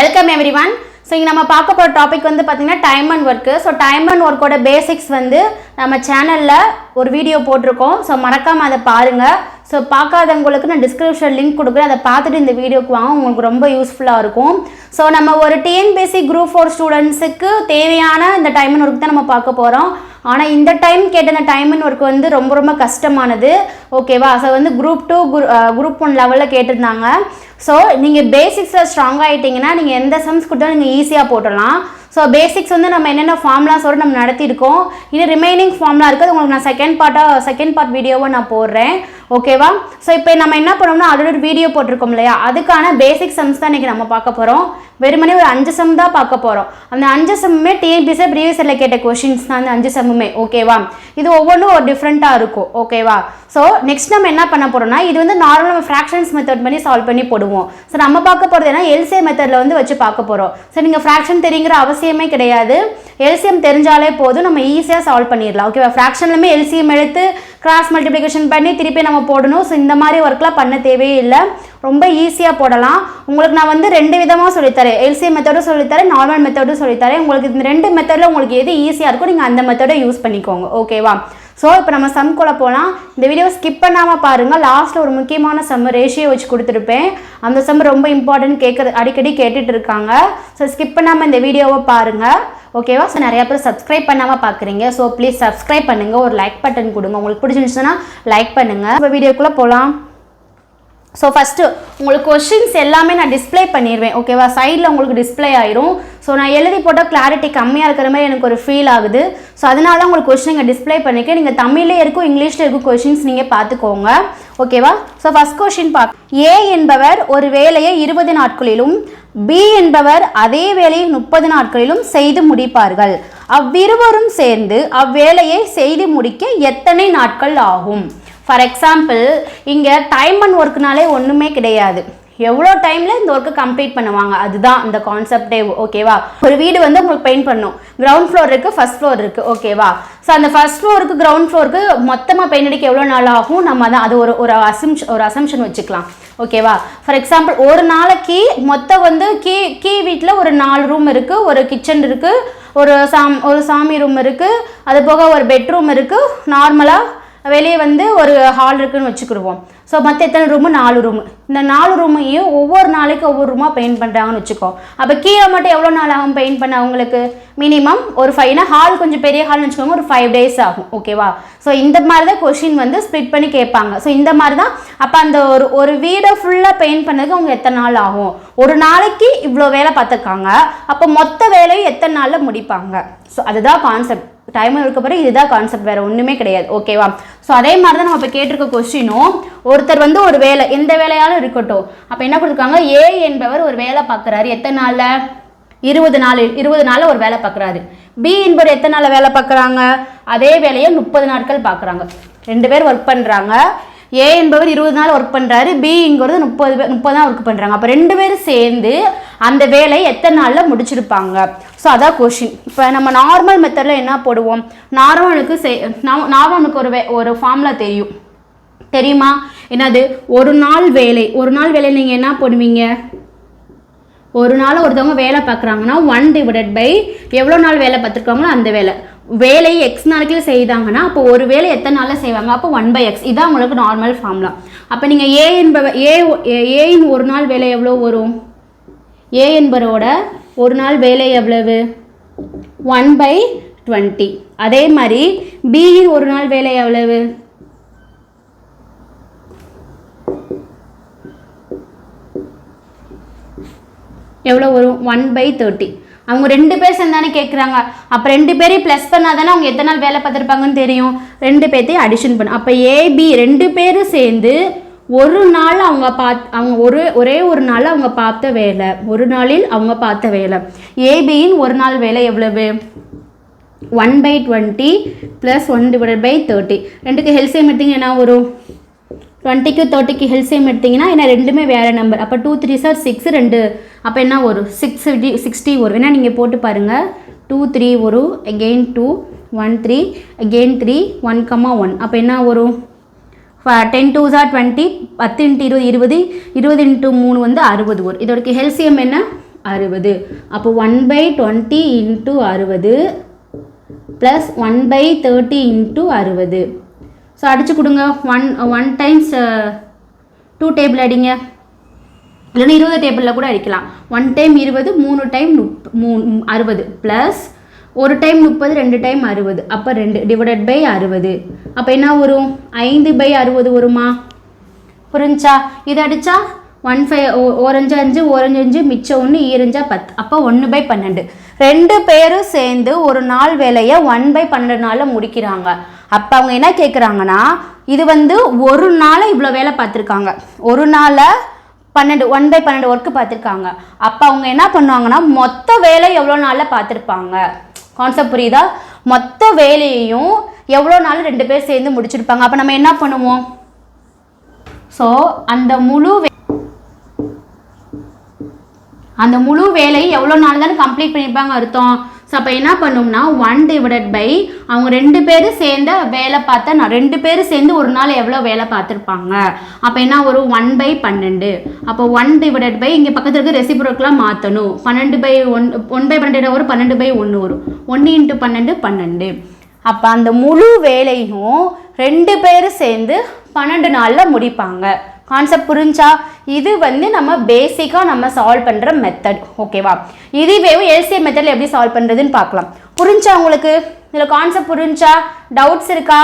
Welcome every one so இங்கே நம்ம பார்க்க போகிற டாபிக் வந்து பார்த்தீங்கன்னா time and work so time and ஒர்க்கோட basics வந்து நம்ம சேனலில் ஒரு வீடியோ போட்டிருக்கோம். ஸோ மறக்காமல் அதை பாருங்கள் ஸோ பார்க்காதவங்களுக்கு நான் டிஸ்கிரிப்ஷன் லிங்க் கொடுக்குறேன். அதை பார்த்துட்டு இந்த வீடியோக்கு வாங்க. உங்களுக்கு ரொம்ப யூஸ்ஃபுல்லாக இருக்கும். ஸோ நம்ம ஒரு டிஎன்பிஎஸ்சி குரூப் ஃபோர் ஸ்டூடெண்ட்ஸுக்கு தேவையான இந்த டைம் அண்ட் ஒர்க் தான் நம்ம பார்க்க போகிறோம் ஆனால் இந்த டைம் கேட்ட இந்த டைம் அண்ட் ஒர்க் வந்து ரொம்ப ரொம்ப கஷ்டமானது. ஓகேவா ஸோ வந்து குரூப் டூ குரூப் ஒன் லெவலில் கேட்டிருந்தாங்க. ஸோ நீங்கள் பேசிக்ஸில் ஸ்ட்ராங் ஆகிட்டிங்கன்னா நீங்கள் எந்த சம்ஸ் கொடுத்தாலும் நீங்கள் ஈஸியாக போட்டுடலாம். ஸோ பேசிக்ஸ் வந்து நம்ம என்னென்ன ஃபார்ம்லாஸோடு நம்ம நடத்தியிருக்கோம் இன்னும் ரிமைனிங் ஃபார்ம்லாம் இருக்குது உங்களுக்கு நான் செகண்ட் பார்ட்டாக செகண்ட் பார்ட் வீடியோவை நான் போடுறேன். ஓகேவா ஸோ இப்போ நம்ம என்ன பண்ணோம்னா ஆல்ரெடி ஒரு வீடியோ போட்டிருக்கோம் இல்லையா? அதுக்கான பேசிக் சம்ஸ் தான் இன்றைக்கி நம்ம பார்க்க போகிறோம் வெறுமனே ஒரு அஞ்சு சம் தான் பார்க்க போகிறோம் அந்த அஞ்சு சம்மே டிஎன்பிஎஸ்சி ப்ரீவியஸ் இயரில் கேட்ட கொஷின்ஸ் தான் அந்த அஞ்சு சம்முமே ஓகேவா இது ஒவ்வொன்றும் ஒரு டிஃப்ரெண்ட்டாக இருக்கும். ஓகேவா ஸோ நெக்ஸ்ட் நம்ம என்ன பண்ண போகிறோம்னா இது வந்து நார்மல் நம்ம ஃப்ராக்ஷன்ஸ் மெத்தட் பண்ணி சால்வ் பண்ணி போடுவோம். ஸோ நம்ம பார்க்க போகிறது என்ன? எல்சிஎம் மெத்தடில் வந்து வச்சு பார்க்க போகிறோம் ஸோ நீங்கள் ஃப்ராக்ஷன் தெரியுங்கிற அவசியமே கிடையாது. எல்சிஎம் தெரிஞ்சாலே போதும். நம்ம ஈஸியாக சால்வ் பண்ணிடலாம். ஓகேவா ஃப்ராக்ஷன்லுமே எல்சிஎம் எடுத்து கிராஸ் மல்டிப்ளிகேஷன் பண்ணி திருப்பி நம்ம போடணும். ஸோ இந்த மாதிரி ஒர்க்லாம் பண்ண தேவையே இல்லை. ரொம்ப ஈஸியாக போடலாம். உங்களுக்கு நான் வந்து ரெண்டு விதமாக சொல்லித்தரேன். எல்சிஎம் மெத்தடும் சொல்லித்தரேன். நார்மல் மெத்தடும் சொல்லித்தரேன். உங்களுக்கு இந்த ரெண்டு மெத்தடில் உங்களுக்கு எது ஈஸியாக இருக்கோ நீங்கள் அந்த மெத்தடை யூஸ் பண்ணிக்கோங்க. ஓகேவா ஸோ இப்போ நம்ம சம் போகலாம் இந்த வீடியோ ஸ்கிப் பண்ணாமல் பாருங்கள் லாஸ்ட்டில் ஒரு முக்கியமான சம் ரேஷியோ வச்சு கொடுத்துருப்பேன். அந்த சம் ரொம்ப இம்பார்ட்டன்ட் கேட்குறது அடிக்கடி கேட்டுட்டு இருக்காங்க. ஸோ ஸ்கிப் பண்ணாமல் இந்த வீடியோவை பாருங்கள் ஓகேவா ஸோ நிறையா பேர் சப்ஸ்கிரைப் பண்ணாமல் பார்க்குறீங்க ஸோ ப்ளீஸ் சப்ஸ்கிரைப் பண்ணுங்கள் ஒரு லைக் பட்டன் கொடுங்க. உங்களுக்கு பிடிச்சிருந்துச்சுன்னா லைக் பண்ணுங்கள் இப்போ வீடியோக்குள்ளே போகலாம் ஸோ ஃபஸ்ட்டு உங்களுக்கு கொஷின்ஸ் எல்லாமே நான் டிஸ்ப்ளே பண்ணிடுவேன் ஓகேவா சைடில் உங்களுக்கு டிஸ்ப்ளே ஆயிரும். ஸோ நான் எழுதி போட்டால் கிளாரிட்டி கம்மியாக இருக்கிற மாதிரி எனக்கு ஒரு ஃபீல் ஆகுது. ஸோ அதனால தான் உங்களுக்கு கொஷின் இங்கே டிஸ்ப்ளே பண்ணிக்க நீங்கள் தமிழ்லே இருக்கும் இங்கிலீஷில் இருக்கும் கொஷின்ஸ் நீங்கள் பார்த்துக்கோங்க ஓகேவா ஸோ ஃபஸ்ட் கொஷின் பார்க்க ஏ என்பவர் ஒரு வேலையை இருபது நாட்களிலும் பி என்பவர் அதே வேலையை முப்பது நாட்களிலும் செய்து முடிப்பார்கள். அவ்விருவரும் சேர்ந்து அவ்வேலையை செய்து முடிக்க எத்தனை நாட்கள் ஆகும்? ஃபார் எக்ஸாம்பிள் இங்கே டைம் அண்ட் ஒர்க்னாலே ஒன்றுமே கிடையாது. எவ்வளோ டைமில் இந்த ஒர்க்கை கம்ப்ளீட் பண்ணுவாங்க? அதுதான் இந்த கான்செப்டே ஓகேவா ஒரு வீடு வந்து உங்களுக்கு பெயிண்ட் பண்ணும் கிரவுண்ட் ஃப்ளோர் இருக்குது ஃபஸ்ட் ஃப்ளோர் இருக்குது ஓகேவா ஸோ அந்த ஃபஸ்ட் ஃப்ளோருக்கு கிரவுண்ட் ஃப்ளோருக்கு மொத்தமாக பெயிண்ட் அடிக்க எவ்வளோ நாள் ஆகும்? நம்ம தான் அது ஒரு ஒரு அசம்ஷ் ஒரு அசம்ஷன் வச்சுக்கலாம். ஓகேவா ஃபார் எக்ஸாம்பிள் ஒரு நாளைக்கு மொத்தம் வந்து கீ கீ வீட்டில் ஒரு நாலு ரூம் இருக்குது ஒரு கிச்சன் இருக்குது ஒரு சாம் ஒரு சாமி ரூம் இருக்குது அது போக ஒரு பெட்ரூம் இருக்குது நார்மலாக வெளியே வந்து ஒரு ஹால் இருக்குன்னு வச்சுக்கிடுவோம். ஸோ மற்ற எத்தனை ரூமு நாலு ரூமு இந்த நாலு ரூமையும் ஒவ்வொரு நாளைக்கு ஒவ்வொரு ரூமாக பெயிண்ட் பண்ணுறாங்கன்னு வச்சுக்கோ. அப்போ கீழே மட்டும் எவ்வளோ நாள் ஆகும் பெயிண்ட் பண்ண அவங்களுக்கு? மினிமம் ஒரு ஃபைவ்னா ஹால் கொஞ்சம் பெரிய ஹால்னு வச்சுக்கோங்க ஒரு ஃபைவ் டேஸ் ஆகும். ஓகேவா ஸோ இந்த மாதிரி தான் கொஷின் வந்து ஸ்ப்ளிட் பண்ணி கேட்பாங்க. ஸோ இந்த மாதிரி தான் அப்போ அந்த ஒரு ஒரு வீடை ஃபுல்லாக பெயிண்ட் பண்ணதுக்கு அவங்க எத்தனை நாள் ஆகும்? ஒரு நாளைக்கு இவ்வளோ வேலை பார்த்துருக்காங்க. அப்போ மொத்த வேலையும் எத்தனை நாளில் முடிப்பாங்க? ஸோ அதுதான் கான்செப்ட் டைமும் இருக்க பிறகு இதுதான் கான்செப்ட் வேறு ஒன்றுமே கிடையாது. ஓகேவா ஸோ அதே மாதிரி தான் நம்ம இப்போ கேட்டிருக்க கொஸ்டினும் ஒருத்தர் வந்து ஒரு வேலை எந்த வேலையாலும் இருக்கட்டும். அப்போ என்ன கொடுத்துருக்காங்க? ஏ என்பவர் ஒரு வேலை பார்க்குறாரு. எத்தனை நாளில்? இருபது நாள் இருபது நாளில் ஒரு வேலை பார்க்குறாரு. பி என்பவர் எத்தனை நாளில் வேலை பார்க்குறாங்க? அதே வேலையை முப்பது நாட்கள் பார்க்குறாங்க. ரெண்டு பேர் ஒர்க் பண்ணுறாங்க ஏ என்பவர் இருபது நாள் ஒர்க் பண்ணுறாரு பிங்கிறது முப்பது பேர் முப்பது தான் ஒர்க் பண்ணுறாங்க அப்போ ரெண்டு பேரும் சேர்ந்து அந்த வேலையை எத்தனை நாளில் முடிச்சிருப்பாங்க? ஸோ அதான் கொஷின் இப்போ நம்ம நார்மல் மெத்தடில் என்ன போடுவோம்? நார்மலுக்கு செய் நார்மலுக்கு ஒரு வே ஒரு ஃபார்முலா தெரியும். தெரியுமா? என்னது? ஒரு நாள் வேலை. ஒரு நாள் வேலை நீங்கள் என்ன போடுவீங்க? ஒரு நாள் ஒருத்தவங்க வேலை பார்க்குறாங்கன்னா ஒன் டிவைடட் பை எவ்வளோ நாள் வேலை பார்த்துருக்காங்களோ அந்த வேலை. வேலையை எக்ஸ் நாளைக்கு செய்தாங்கன்னா அப்போ ஒரு வேலை எத்தனை நாளில் செய்வாங்க? அப்போ ஒன் பை எக்ஸ் இதான் உங்களுக்கு நார்மல் ஃபார்ம்லாம் அப்போ நீங்கள் ஏ என்பவ ஏ ஏயின் ஒரு நாள் வேலை எவ்வளோ வரும்? ஏ என்பரோட ஒரு நாள் வேலை எவ்வளவு? ஒன் பை டுவெண்ட்டி அதே மாதிரி பியின் ஒரு நாள் வேலை எவ்வளவு? எவ்வளோ வரும்? ஒன் பை தேர்ட்டி அவங்க ரெண்டு பேர் சேர்ந்தானே கேட்குறாங்க அப்போ ரெண்டு பேரையும் ப்ளஸ் பண்ணால் தானே அவங்க எத்தனை நாள் வேலை பார்த்துருப்பாங்கன்னு தெரியும். ரெண்டு பேர்த்தையும் அடிஷன் பண்ணும் அப்போ ஏபி ரெண்டு பேரும் சேர்ந்து ஒரு நாள் அவங்க பாத் அவங்க ஒரு ஒரே ஒரு நாள் அவங்க பார்த்த வேலை. ஒரு நாளில் அவங்க பார்த்த வேலை. ஏபியின் ஒரு நாள் வேலை எவ்வளவு? One by twenty plus one divide by thirty ரெண்டுக்கு ஹெல்சியம் எடுத்தீங்க வரும்? டுவெண்ட்டிக்கு தேர்ட்டிக்கு ஹெல்சியம் எடுத்தீங்கன்னா என்ன ரெண்டுமே வேறு நம்பர் அப்போ டூ த்ரீ சார் சிக்ஸ் ரெண்டு. அப்போ என்ன வரும்? சிக்ஸ் சிக்ஸ்டி வரும். ஏன்னா நீங்கள் போட்டு பாருங்கள் டூ த்ரீ வரும். Again two one three again three one comma one அப்போ என்ன வரும்? டென் டூ ஜார் டுவெண்ட்டி பத்து இன்ட்டு இருபது இருபது இருபது இன்ட்டு மூணு வந்து அறுபது ஒரு. இதோட ஹெல்சியம் என்ன? அறுபது. அப்போ ஒன் பை டுவெண்ட்டி இன்ட்டு அறுபது plus one by thirty into அறுபது. ஸோ அடிச்சு கொடுங்க. One one times two table அடிங்க. இல்லைன்னா இருபது டேபிளில் கூட அடிக்கலாம். ஒன் டைம் இருபது மூணு டைம் முப் மூணு அறுபது ப்ளஸ் ஒரு டைம் முப்பது ரெண்டு டைம் அறுபது. அப்போ ரெண்டு டிவைடட் பை அறுபது. அப்போ என்ன வரும்? ஐந்து பை அறுபது வருமா? புரிஞ்சா? இது அடித்தா ஒன் ஃபைவ் ஓரஞ்சு அஞ்சு ஓரஞ்சு அஞ்சு மிச்சம் ஒன்று ஈரஞ்சா பத்து. அப்போ ஒன்று பை பன்னெண்டு. ரெண்டு பேரும் சேர்ந்து ஒரு நாள் வேலையை ஒன் பை பன்னெண்டு நாளில் முடிக்கிறாங்க. அப்போ அவங்க என்ன கேட்குறாங்கன்னா இது வந்து ஒரு நாளை இவ்வளோ வேலை பார்த்துருக்காங்க. ஒரு நாளை பன்னெண்டு ஒன் பை பன்னெண்டு ஒர்க்கு பார்த்துருக்காங்க. அப்போ அவங்க என்ன பண்ணுவாங்கன்னா மொத்த வேலை எவ்வளோ நாளில் பார்த்துருப்பாங்க? கான்செப்ட் புரியுதா? மொத்த வேலையையும் எவ்வளோ நாள் ரெண்டு பேர் சேர்ந்து முடிச்சிருப்பாங்க. அப்போ நம்ம என்ன பண்ணுவோம்? ஸோ அந்த முழு அந்த முழு வேலையை எவ்வளோ நாள் தானே கம்ப்ளீட் பண்ணியிருப்பாங்க அர்த்தம். ஸோ அப்போ என்ன பண்ணும்னா ஒன் டிவைடட் பை அவங்க ரெண்டு பேரும் சேர்ந்து வேலை பார்த்தா நான் ரெண்டு பேரும் சேர்ந்து ஒரு நாள் எவ்வளோ வேலை பார்த்துருப்பாங்க? அப்போ என்ன ஒரு ஒன் பை பன்னெண்டு. அப்போ ஒன் டிவைடட் பை இங்கே பக்கத்தில் இருக்க ரெசிபுரோக்கெலாம் மாற்றணும் பன்னெண்டு பை ஒன் ஒன் பை பன்னெண்டு வரும்? பன்னெண்டு பை ஒன்று வரும். ஒன்று இன்ட்டு பன்னெண்டு பன்னெண்டு. அப்போ அந்த முழு வேலையும் ரெண்டு பேரும் சேர்ந்து பன்னெண்டு நாளில் முடிப்பாங்க. கான்செப்ட் புரிஞ்சா? இது வந்து நம்ம பேசிக்காக நம்ம சால்வ் பண்ணுற மெத்தட் ஓகேவா இதுவே எல்சிஎம் மெத்தடில் எப்படி சால்வ் பண்ணுறதுன்னு பார்க்கலாம். புரிஞ்சா உங்களுக்கு? இதில் கான்செப்ட் புரிஞ்சா? டவுட்ஸ் இருக்கா?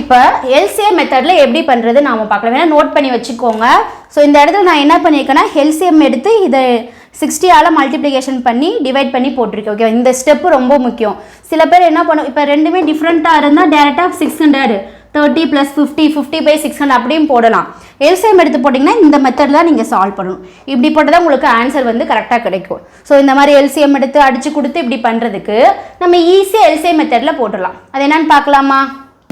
இப்போ எல்சிஎம் மெத்தடில் எப்படி பண்ணுறது நாம் பார்க்கலாம். ஏன்னா நோட் பண்ணி வச்சுக்கோங்க. ஸோ இந்த இடத்துல நான் என்ன பண்ணியிருக்கேன்னா எல்சிஎம் எடுத்து இதை சிக்ஸ்டியால் மல்டிப்ளிகேஷன் பண்ணி டிவைட் பண்ணி போட்டிருக்கேன். ஓகே இந்த ஸ்டெப்பு ரொம்ப முக்கியம். சில பேர் என்ன பண்ணும் இப்போ ரெண்டுமே டிஃப்ரெண்ட்டாக இருந்தால் டேரெக்டாக six hundred thirty plus fifty fifty by six hundred அப்படியும் போடலாம். எல்சிஎம் எடுத்து போட்டிங்கன்னா இந்த மெத்தடில் தான் நீங்கள் சால்வ் பண்ணணும். இப்படி போட்டால் தான் உங்களுக்கு ஆன்சர் வந்து கரெக்டாக கிடைக்கும். ஸோ இந்த மாதிரி எல்சிஎம் எடுத்து அடித்து கொடுத்து இப்படி பண்ணுறதுக்கு நம்ம ஈஸியாக எல்சிஎம் மெத்தடில் போட்டுடலாம். அது என்னன்னு பார்க்கலாமா?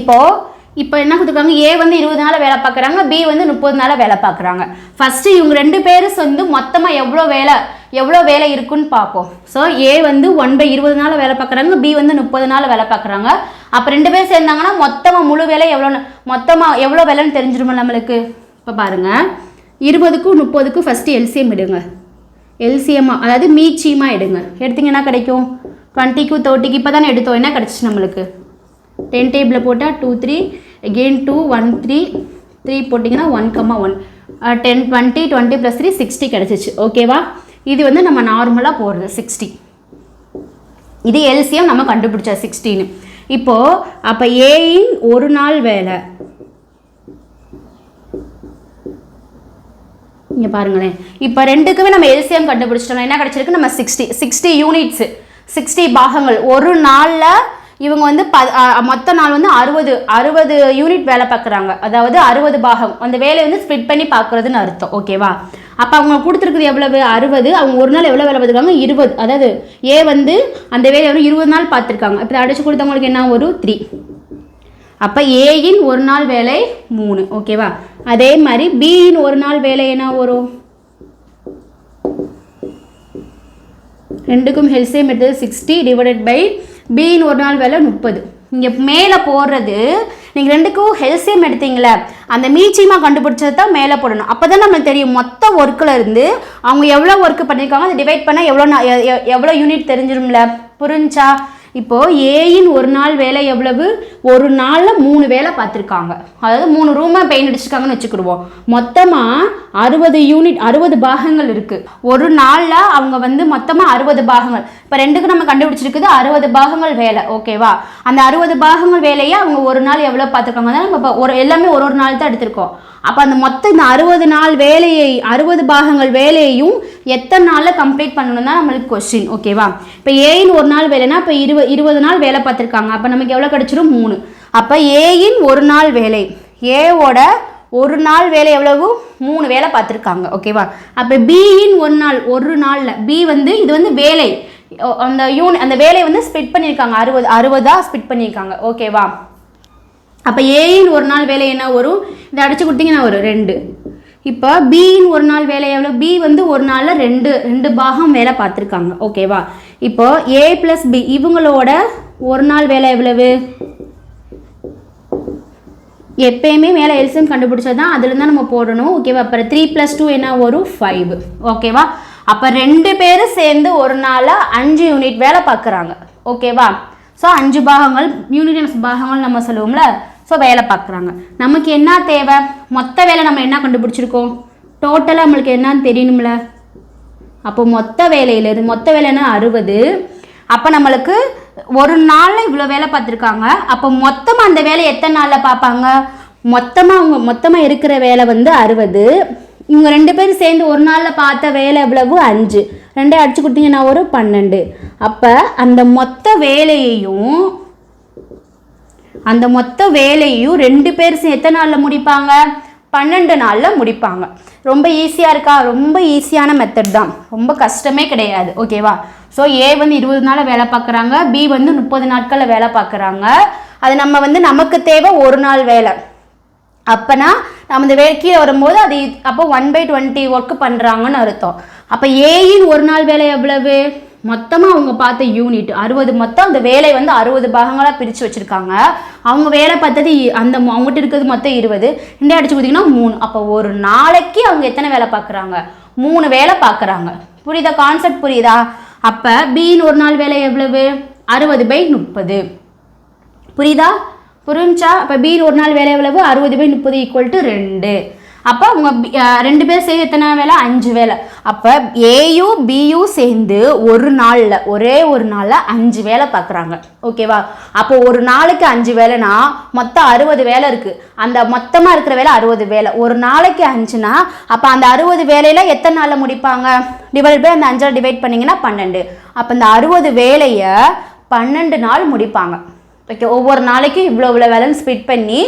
இப்போது இப்போ என்ன கொடுத்துருக்காங்க ஏ வந்து இருபது நாள் வேலை பார்க்குறாங்க பி வந்து முப்பது நாள் வேலை பார்க்குறாங்க. ஃபஸ்ட்டு இவங்க ரெண்டு பேரும் வந்து மொத்தமாக எவ்வளோ வேலை எவ்வளோ வேலை இருக்குன்னு பார்ப்போம். ஸோ ஏ வந்து ஒன் பை இருபது நாள் வேலை பார்க்குறாங்க பி வந்து முப்பது நாள் வேலை பார்க்குறாங்க. அப்போ ரெண்டு பேர் சேர்ந்தாங்கன்னா மொத்தமாக முழு வேலை எவ்வளோ மொத்தமாக எவ்வளோ வேலைன்னு தெரிஞ்சிருமா நம்மளுக்கு? இப்போ பாருங்கள் இருபதுக்கும் முப்பதுக்கும் ஃபஸ்ட்டு எல்சிஎம் எடுங்க எல்சிஎம்மாக அதாவது மீச்சியமாக எடுங்க எடுத்தீங்கன்னா கிடைக்கும். டுவெண்ட்டிக்கு தேர்ட்டிக்கு இப்போ தானே எடுத்தோம். என்ன கிடச்சிச்சு நம்மளுக்கு? டென் டேபிளில் போட்டால் two three again two one three three போட்டிங்கன்னா one comma one ten twenty twenty plus three sixty கிடச்சிச்சு. ஓகேவா இது வந்து நம்ம நார்மலாக போடுறது சிக்ஸ்டி இது எல்சியம் நம்ம கண்டுபிடிச்சா சிக்ஸ்டின்னு இப்போது அப்போ ஏயின் ஒரு நாள் வேலை. இங்கே பாருங்களேன். இப்போ ரெண்டுக்குமே நம்ம எல்சியம் கண்டுபிடிச்சிட்டோம் என்ன கிடச்சிருக்கு? நம்ம சிக்ஸ்டி சிக்ஸ்டி யூனிட்ஸு சிக்ஸ்டி பாகங்கள். ஒரு நாளில் இவங்க வந்து ப மொத்த நாள் வந்து அறுபது அறுபது யூனிட் வேலை பார்க்குறாங்க அதாவது அறுபது பாகம். அந்த வேலையை வந்து ஸ்ப்ளிட் பண்ணி பார்க்குறதுன்னு அர்த்தம். ஓகேவா அப்போ அவங்க கொடுத்துருக்குது எவ்வளவு? அறுபது. அவங்க ஒரு நாள் எவ்வளோ வேலை பார்த்துருக்காங்க? இருபது. அதாவது ஏ வந்து அந்த வேலையை வந்து இருபது நாள் பார்த்துருக்காங்க. இப்போ அடிச்சு கொடுத்தவங்களுக்கு என்ன ஒரு த்ரீ அப்போ ஏயின் ஒரு நாள் வேலை மூணு. ஓகேவா அதே மாதிரி பியின் ஒரு நாள் வேலை என்ன வரும்? ரெண்டுக்கும் ஹெல்சியம் எடுத்தது சிக்ஸ்டி டிவைடட் பை பியின் ஒரு நாள் வேலை முப்பது. இங்கே மேலே போடுறது நீங்கள் ரெண்டுக்கும் ஹெல்சியம் எடுத்தீங்களே அந்த மீச்சியமாக கண்டுபிடிச்சது தான் மேலே போடணும். அப்போ தான் நம்மளுக்கு தெரியும் மொத்த ஒர்க்கில் இருந்து அவங்க எவ்வளோ ஒர்க் பண்ணியிருக்காங்க அதை டிவைட் பண்ணால் எவ்வளோ எ- எவ்வளோ யூனிட் தெரிஞ்சிரும்ல? புரிஞ்சா? இப்போது ஏயின் ஒரு நாள் வேலை எவ்வளவு? ஒரு நாளில் மூணு வேலை பார்த்துருக்காங்க. அதாவது மூணு ரூமை பெயிண்ட் அடிச்சிருக்காங்கன்னு வச்சுக்கிடுவோம். மொத்தமாக அறுபது யூனிட் அறுபது பாகங்கள் இருக்குது ஒரு நாளில் அவங்க வந்து மொத்தமாக அறுபது பாகங்கள். இப்போ ரெண்டுக்கு நம்ம கண்டுபிடிச்சிருக்குது அறுபது பாகங்கள் வேலை. ஓகேவா அந்த அறுபது பாகங்கள் வேலையை அவங்க ஒரு நாள் எவ்வளோ பார்த்துருக்காங்க? நம்ம இப்போ ஒரு எல்லாமே ஒரு ஒரு நாள் தான் எடுத்திருக்கோம். அப்போ அந்த மொத்த இந்த அறுபது நாள் வேலையை அறுபது பாகங்கள் வேலையையும் எத்தனை நாளில் கம்ப்ளீட் பண்ணணும் தான் நம்மளுக்கு கொஸ்டின் ஓகேவா இப்போ ஏயின் ஒரு நாள் வேலைனா இப்போ இருபது இருபது நாள் வேலை பார்த்துருக்காங்க. அப்போ நமக்கு எவ்வளோ கிடச்சிரும்? மூணு. அப்போ ஏயின் ஒரு நாள் வேலை. ஏவோட ஒரு நாள் வேலை எவ்வளவு? மூணு வேலை பார்த்துருக்காங்க. ஓகேவா அப்போ பியின் ஒரு நாள் ஒரு நாளில். பி வந்து இது வந்து வேலை. அந்த யூன் அந்த வேலையை வந்து ஸ்பிட் பண்ணியிருக்காங்க. அறுபது அறுபதாக ஸ்பிட் பண்ணியிருக்காங்க. ஓகேவா அப்போ ஏயின் ஒரு நாள் வேலை என்ன வரும்? இதை அடித்து கொடுத்தீங்கன்னா வரும்? ரெண்டு. இப்போ பியின் ஒரு நாள் வேலை எவ்வளோ பி வந்து ஒரு நாளில் ரெண்டு ரெண்டு பாகம் வேலை பார்த்துருக்காங்க. ஓகேவா இப்போ ஏ ப்ளஸ் பி இவங்களோட ஒரு நாள் வேலை எவ்வளவு? எப்பயுமே மேலே எல்சியம் கண்டுபிடிச்சா தான் அதுலேருந்து தான் நம்ம போடணும். ஓகேவா அப்புறம் த்ரீ ப்ளஸ் டூ என்ன வரும்? ஃபைவ் ஓகேவா அப்போ ரெண்டு பேரும் சேர்ந்து ஒரு நாளில் அஞ்சு யூனிட் வேலை பார்க்குறாங்க. ஓகேவா ஸோ அஞ்சு பாகங்கள் யூனிட் பாகங்கள் நம்ம சொல்லுவோம்ல. ஸோ வேலை பார்க்குறாங்க நமக்கு என்ன தேவை? மொத்த வேலை நம்ம என்ன கண்டுபிடிச்சிருக்கோம்? டோட்டலாக நம்மளுக்கு என்னன்னு தெரியணும்ல? அப்போ மொத்த வேலையிலேருந்து மொத்த வேலைன்னா அறுபது. அப்போ நம்மளுக்கு ஒரு நாளில் இவ்வளோ வேலை பார்த்துருக்காங்க. அப்போ மொத்தமாக அந்த வேலை எத்தனை நாளில் பார்ப்பாங்க? மொத்தமாக அவங்க மொத்தமாக இருக்கிற வேலை வந்து அறுபது. இவங்க ரெண்டு பேரும் சேர்ந்து ஒரு நாளில் பார்த்த வேலை எவ்வளவு? அஞ்சு. ரெண்டே அடிச்சு கொடுத்தீங்கன்னா ஒரு பன்னெண்டு. அப்போ அந்த மொத்த வேலையையும் அந்த மொத்த வேலையும் ரெண்டு பேர் எத்தனை நாளில் முடிப்பாங்க? பன்னெண்டு நாளில் முடிப்பாங்க. ரொம்ப ஈஸியாக இருக்கா? ரொம்ப ஈஸியான மெத்தட் தான். ரொம்ப கஷ்டமே கிடையாது. ஓகேவா ஸோ ஏ வந்து இருபது நாளில் வேலை பார்க்குறாங்க. பி வந்து முப்பது நாட்களில் வேலை பார்க்குறாங்க. அது நம்ம வந்து நமக்கு தேவை ஒரு நாள் வேலை. அப்போனா நம்ம இந்த வேலை கீழே வரும்போது அது அப்போ ஒன் பை டுவெண்ட்டி ஒர்க் பண்ணுறாங்கன்னு அர்த்தம். அப்போ ஏயின் ஒரு நாள் வேலை எவ்வளவு? மொத்தமாக அவங்க பார்த்த யூனிட் அறுபது மொத்தம் அந்த வேலை வந்து அறுபது பாகங்களாக பிரித்து வச்சுருக்காங்க. அவங்க வேலை பார்த்தது இ- அந்த அவங்ககிட்ட இருக்கிறது மொத்தம் இருபது. ரெண்டே அடிச்சு பார்த்தீங்கன்னா மூணு. அப்போ ஒரு நாளைக்கு அவங்க எத்தனை வேலை பார்க்குறாங்க? மூணு வேலை பார்க்குறாங்க. புரியுதா? கான்செப்ட் புரியுதா? அப்போ பின்னு ஒரு நாள் வேலை எவ்வளவு? அறுபது பை முப்பது. புரியுதா? புரிஞ்சா? அப்போ பி ஒரு நாள் வேலை எவ்வளவு? அறுபது பை முப்பது ஈக்குவல் டு ரெண்டு. அப்போ அவங்க ரெண்டு பேர் சேர்ந்து எத்தனை வேலை? அஞ்சு வேலை. அப்போ ஏயு பியு சேர்ந்து ஒரு நாளில் ஒரே ஒரு நாளில் அஞ்சு வேலை பார்க்குறாங்க ஓகேவா அப்போ ஒரு நாளைக்கு அஞ்சு வேலைனா மொத்தம் அறுபது வேலை இருக்குது அந்த மொத்தமாக இருக்கிற வேலை அறுபது வேலை. ஒரு நாளைக்கு அஞ்சுனா அப்போ அந்த அறுபது வேலையில் எத்தனை நாளில் முடிப்பாங்க? டிவைட் பை அந்த அஞ்சால் டிவைட் பண்ணிங்கன்னா பன்னெண்டு. அப்போ இந்த அறுபது வேலையை பன்னெண்டு நாள் முடிப்பாங்க. ஓகே ஒவ்வொரு நாளைக்கும் இவ்வளோ இவ்வளோ வேலைன்னு ஸ்பிட் பண்ணி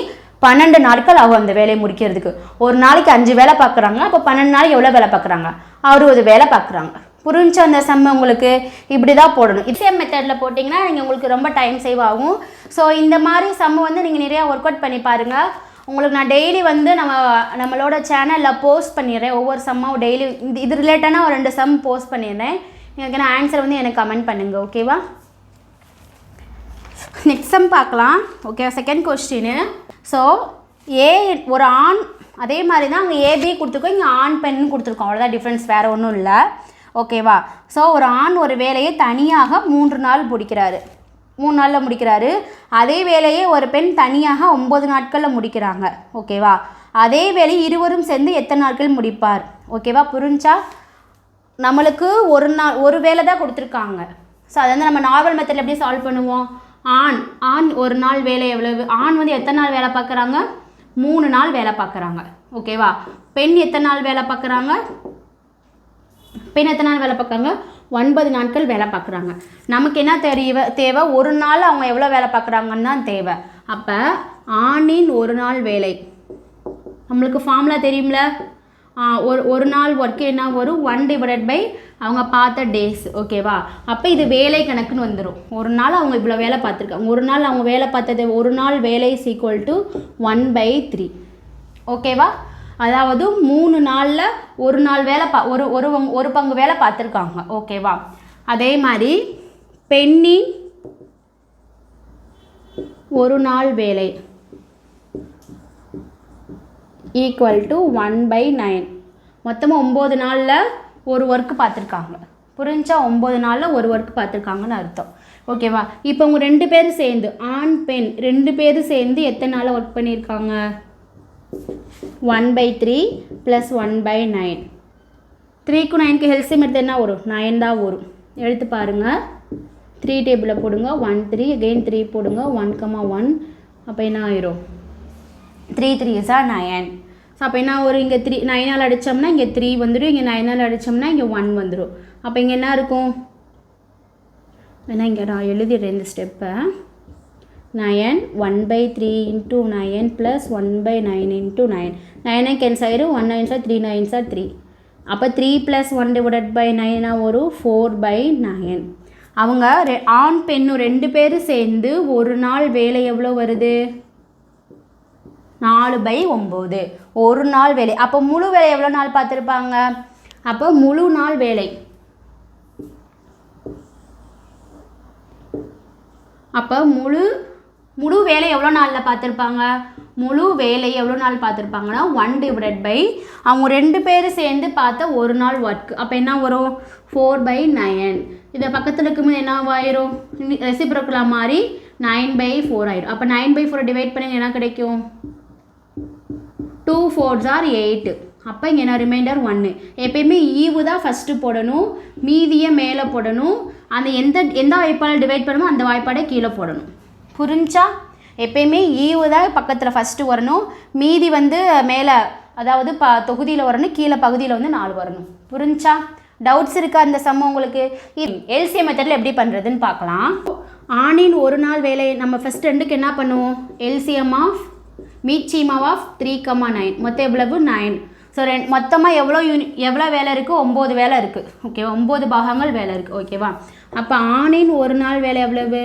பன்னெண்டு நாட்கள் ஆகும் அந்த வேலையை முடிக்கிறதுக்கு. ஒரு நாளைக்கு அஞ்சு வேலை பார்க்குறாங்க அப்போ பன்னெண்டு நாளைக்கு எவ்வளோ வேலை பார்க்குறாங்க? அறுபது வேலை பார்க்குறாங்க. புரிஞ்ச அந்த செம்மை உங்களுக்கு இப்படி தான் போடணும். இதே மெத்தடில் போட்டிங்கன்னா நீங்கள் உங்களுக்கு ரொம்ப டைம் சேவ் ஆகும். ஸோ இந்த மாதிரி செம்ம வந்து நீங்கள் நிறையா ஒர்க் அவுட் பண்ணி பாருங்கள் உங்களுக்கு நான் டெய்லி வந்து நம்ம நம்மளோட சேனலில் போஸ்ட் பண்ணிடுறேன். ஒவ்வொரு சம்மாவும் டெய்லி இது இது ரிலேட்டடாக ஒரு ரெண்டு சம் போஸ்ட் பண்ணிடுறேன். எனக்கு நான் ஆன்சர் வந்து எனக்கு கமெண்ட் பண்ணுங்கள் ஓகேவா நெக்ஸ்ட் சம் பார்க்கலாம். Okay second question so A ஒரு ஆண் அதே மாதிரி தான் அங்கே ஏபி கொடுத்துருக்கோம். இங்கே ஆண் பெண் கொடுத்துருக்கோம். அவ்வளோதான் டிஃப்ரென்ஸ் வேறு ஒன்றும் இல்லை. ஓகேவா ஸோ ஒரு ஆண் ஒரு வேலையை தனியாக மூன்று நாள் முடிக்கிறாரு. மூணு நாளில் முடிக்கிறாரு. அதே வேலையை ஒரு பெண் தனியாக ஒம்பது நாட்களில் முடிக்கிறாங்க. ஓகேவா அதே வேலையை இருவரும் சேர்ந்து எத்தனை நாட்கள் முடிப்பார்? ஓகேவா புரிஞ்சா? நம்மளுக்கு ஒரு நாள் ஒரு வேலை தான் கொடுத்துருக்காங்க. ஸோ அதை வந்து நம்ம நார்மல் மெத்தடில் எப்படி சால்வ் பண்ணுவோம்? ஆண் ஆண் ஒரு நாள் வேலை எவ்வளவு? ஆண் வந்து எத்தனை நாள் வேலை பார்க்குறாங்க? மூணு நாள் வேலை பார்க்குறாங்க. ஓகேவா பெண் எத்தனை நாள் வேலை பார்க்குறாங்க? பெண் எத்தனை நாள் வேலை பார்க்குறாங்க? ஒன்பது நாட்கள் வேலை பார்க்குறாங்க. நமக்கு என்ன தெரிய தேவை? ஒரு நாள் அவங்க எவ்வளோ வேலை பார்க்குறாங்கன்னு தான் தேவை. அப்போ ஆணின் ஒரு நாள் வேலை. நம்மளுக்கு ஃபார்முலா தெரியும்ல? ஒரு ஒரு நாள் ஒர்க்கு என்ன வரும்? ஒன் டிவைடட் பை அவங்க பார்த்த டேஸ் ஓகேவா அப்போ இது வேலை கணக்குன்னு வந்துடும் ஒரு நாள் அவங்க இவ்வளோ வேலை பார்த்துருக்காங்க. ஒரு நாள் அவங்க வேலை பார்த்தது ஒரு நாள் வேலை is equal to one by three ஓகேவா அதாவது மூணு நாளில் ஒரு நாள் வேலை பா ஒரு ஒரு ஒரு பங்கு வேலை பார்த்துருக்காங்க ஓகேவா அதே மாதிரி பெண்ணின் ஒரு நாள் வேலை. Equal to one by nine மொத்தமாக ஒம்பது நாளில் ஒரு ஒர்க்கு பார்த்துருக்காங்க. புரிஞ்சா ஒம்பது நாளில் ஒரு ஒர்க் பார்த்துருக்காங்கன்னு அர்த்தம். ஓகேவா இப்போ அவங்க ரெண்டு பேரும் சேர்ந்து ஆண் பெண் ரெண்டு பேரும் சேர்ந்து எத்தனை நாளில் ஒர்க் பண்ணியிருக்காங்க? One by three plus one by nine த்ரீக்கு நைனுக்கு ஹெல்சியம் எடுத்து என்ன வரும்? நைன் தான் வரும். எடுத்து பாருங்கள் த்ரீ டேபிளில் போடுங்க. ஒன் த்ரீ அகெயின் த்ரீ போடுங்க. ஒன் கமா ஒன் அப்போ என்ன ஆயிரும்? த்ரீ த்ரீ இஸா நயன் அப்போ என்ன ஒரு இங்கே த்ரீ நைனால் அடித்தோம்னா இங்கே த்ரீ வந்துடும் இங்கே நைனால் அடித்தோம்னா இங்கே ஒன் வந்துடும் அப்போ இங்கே என்ன இருக்கும்? வேணா இங்கே நான் எழுதிடுறேன் இந்த ஸ்டெப்பை nine one by three into nine plus one by nine into nine Nainai cancel ஆயிரும். ஒன் நைன்ஸாக த்ரீ நைன்ஸாக த்ரீ அப்போ three plus one divided by நைனாக ஒரு ஃபோர் பை நயன் அவங்க ரெ ஆண் பெண்ணும் ரெண்டு பேரும் சேர்ந்து ஒரு நாள் வேலை எவ்வளோ வருது? நாலு பை ஒம்பது ஒரு நாள் வேலை. அப்போ முழு வேலை எவ்வளோ நாள் பார்த்துருப்பாங்க? அப்போ முழு நாள் வேலை. அப்போ முழு முழு வேலை எவ்வளோ நாளில் பார்த்துருப்பாங்க? முழு வேலை எவ்வளோ நாள் பார்த்துருப்பாங்கன்னா ஒன் டிவைட் பை அவங்க ரெண்டு பேரும் சேர்ந்து பார்த்த ஒரு நாள் ஒர்க் அப்போ என்ன வரும்? ஃபோர் பை நயன் இதை பக்கத்தில் இருக்கும்போது என்ன ஆயிரும்? ரெசிப்ரோக்கலா மாதிரி நைன் பை ஃபோர் ஆயிரும். அப்போ நைன் பை ஃபோரை டிவைட் பண்ணி என்ன கிடைக்கும்? டூ ஃபோர்ஸ் ஆர் எயிட்டு அப்போ இங்கே என்ன ரிமைண்டர் ஒன்று எப்பயுமே ஈவு தான் ஃபஸ்ட்டு போடணும் மீதியை மேலே போடணும் அந்த எந்த எந்த வாய்ப்பாடை டிவைட் பண்ணுமோ அந்த வாய்ப்பாடை கீழே போடணும். புரிஞ்சா? எப்பயுமே ஈவு தான் பக்கத்தில் ஃபஸ்ட்டு வரணும் மீதி வந்து மேலே அதாவது ப தொகுதியில் வரணும் கீழே பகுதியில் வந்து நாலு வரணும். புரிஞ்சா? டவுட்ஸ் இருக்கா அந்த சம்ம உங்களுக்கு? எல்சிஎம் மெத்தடில் எப்படி பண்ணுறதுன்னு பார்க்கலாம். ஆணின் ஒரு நாள் வேலை நம்ம ஃபஸ்ட் ரெண்டுக்கு என்ன பண்ணுவோம்? எல்சிஎம் ஆஃப் மீச்சீமாவ் ஆஃப் த்ரீ கமா நைன் மொத்தம் எவ்வளவு? நைன் ஸோ ரெண்டு மொத்தமாக எவ்வளோ யூனி எவ்வளோ வேலை இருக்குது ஒம்பது வேலை இருக்குது ஓகே ஒம்பது பாகங்கள் வேலை இருக்குது ஓகேவா அப்போ ஆணின் ஒரு நாள் வேலை எவ்வளவு?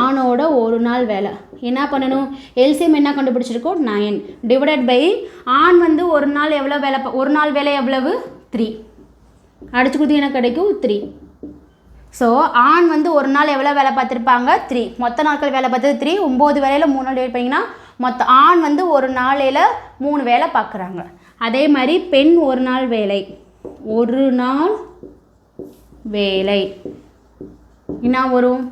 ஆணோட ஒரு நாள் வேலை. என்ன பண்ணணும்? எல்சிஎம் என்ன கண்டுபிடிச்சிருக்கோம்? நைன் டிவைடட் பை ஆண் வந்து ஒரு நாள் எவ்வளோ வேலை ஒரு நாள் வேலை எவ்வளவு? த்ரீ அடிச்சு கொடுத்து என்ன கிடைக்கும் த்ரீ ஸோ ஆண் வந்து ஒரு நாள் எவ்வளோ வேலை பார்த்துருப்பாங்க? த்ரீ மொத்த நாட்கள் வேலை பார்த்தது த்ரீ ஒம்பது வேலையில் மூணு நாள் டிவைட் மொத்த ஆண் வந்து ஒரு நாளையில் மூணு வேலை பார்க்குறாங்க. அதே மாதிரி பெண் ஒரு நாள் வேலை. ஒரு நாள் வேலை. என்ன வரும்?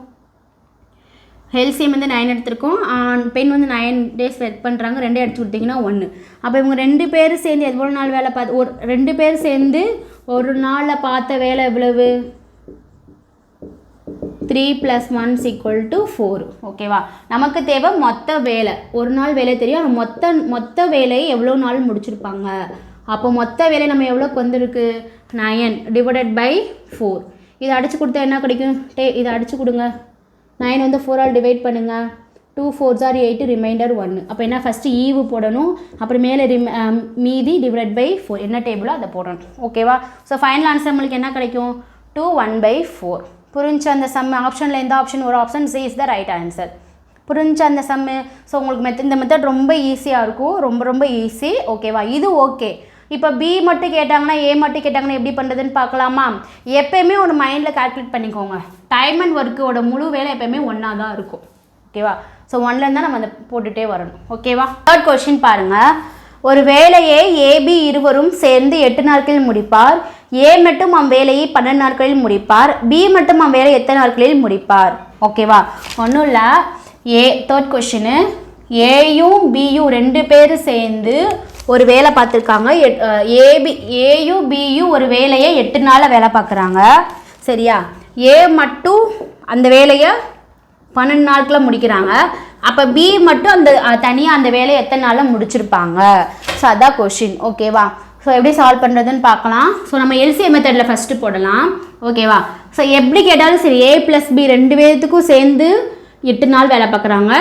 ஹெல்சியம் வந்து நைன் எடுத்திருக்கோம். ஆண் பெண் வந்து நைன் டேஸ் ஒர்க் பண்ணுறாங்க ரெண்டே எடுத்து கொடுத்தீங்கன்னா ஒன்று அப்போ இவங்க ரெண்டு பேரும் சேர்ந்து எவ்வளோ நாள் வேலை பார்த்து ஒரு ரெண்டு பேர் சேர்ந்து ஒரு நாளில் பார்த்த வேலை எவ்வளவு? Three plus ones equal to four ஓகேவா நமக்கு தேவை மொத்த வேலை. ஒரு நாள் வேலை தெரியும். ஆனால் மொத்த மொத்த வேலையை எவ்வளோ நாள் முடிச்சிருப்பாங்க? அப்போ மொத்த வேலை நம்ம எவ்வளோக்கு வந்திருக்கு? நயன் டிவைடட் பை ஃபோர் இதை அடித்து கொடுத்தா என்ன கிடைக்கும்? டே இதை அடித்து கொடுங்க. நைன் வந்து ஃபோரால் டிவைட் பண்ணுங்கள் டூ ஃபோர் ஜார் எயிட்டு ரிமைண்டர் ஒன்று அப்போ என்ன? ஃபஸ்ட்டு ஈவு போடணும். அப்புறம் மேலே ரிம் மீதி டிவைட் பை ஃபோர் என்ன டேபிளோ அதை போடணும். ஓகேவா ஸோ ஃபைனல் ஆன்சர் நம்மளுக்கு என்ன கிடைக்கும்? டூ ஒன் பை ஃபோர் புரிஞ்சு அந்த சம் ஆப்ஷனில் எந்த ஆப்ஷன் ஒரு option C is the right answer புரிஞ்சு அந்த சம்மு ஸோ உங்களுக்கு மெத்த இந்த மெத்தட் ரொம்ப ஈஸியாக இருக்கும். ரொம்ப ரொம்ப ஈஸி ஓகேவா இது ஓகே இப்போ பி மட்டும் கேட்டாங்கன்னா ஏ மட்டும் கேட்டாங்கன்னா எப்படி பண்ணுறதுன்னு பார்க்கலாமா? எப்போயுமே ஒரு மைண்டில் கால்குலேட் பண்ணிக்கோங்க. டைம் அண்ட் ஒர்க்கோட முழு வேலை எப்போயுமே ஒன்றா தான் இருக்கும். ஓகேவா ஸோ ஒன்லேருந்து தான் நம்ம அதை போட்டுகிட்டே வரணும். ஓகேவா தேர்ட் கொஷின் பாருங்கள் ஒரு வேலையை ஏபி இருவரும் சேர்ந்து எட்டு நாட்களில் முடிப்பார். ஏ மட்டும் அவ்வேலையை பன்னெண்டு நாட்களில் முடிப்பார் பி மட்டும் அவ்வேலை எத்தனை நாட்களில் முடிப்பார்? ஓகேவா ஒன்றும் இல்லை. ஏ தேர்ட் கொஷினு ஏயும் பியும் ரெண்டு பேரும் சேர்ந்து ஒரு வேலை பார்த்துருக்காங்க. ஏபி ஏயும் பியும் ஒரு வேலையை எட்டு நாளில் வேலை பார்க்குறாங்க. சரியா? ஏ மட்டும் அந்த வேலையை பன்னெண்டு நாட்களில் முடிக்கிறாங்க. அப்போ பி மட்டும் அந்த தனியாக அந்த வேலையை எத்தனை நாளில் முடிச்சிருப்பாங்க? ஸோ அதான் கொஷின் ஓகேவா ஸோ எப்படி சால்வ் பண்ணுறதுன்னு பார்க்கலாம். ஸோ நம்ம எல்சிஎம் மெத்தடில் ஃபஸ்ட்டு போடலாம். ஓகேவா ஸோ எப்படி கேட்டாலும் சரி ஏ ப்ளஸ் பி ரெண்டு பேர்த்துக்கும் சேர்ந்து எட்டு நாள் வேலை பார்க்குறாங்க.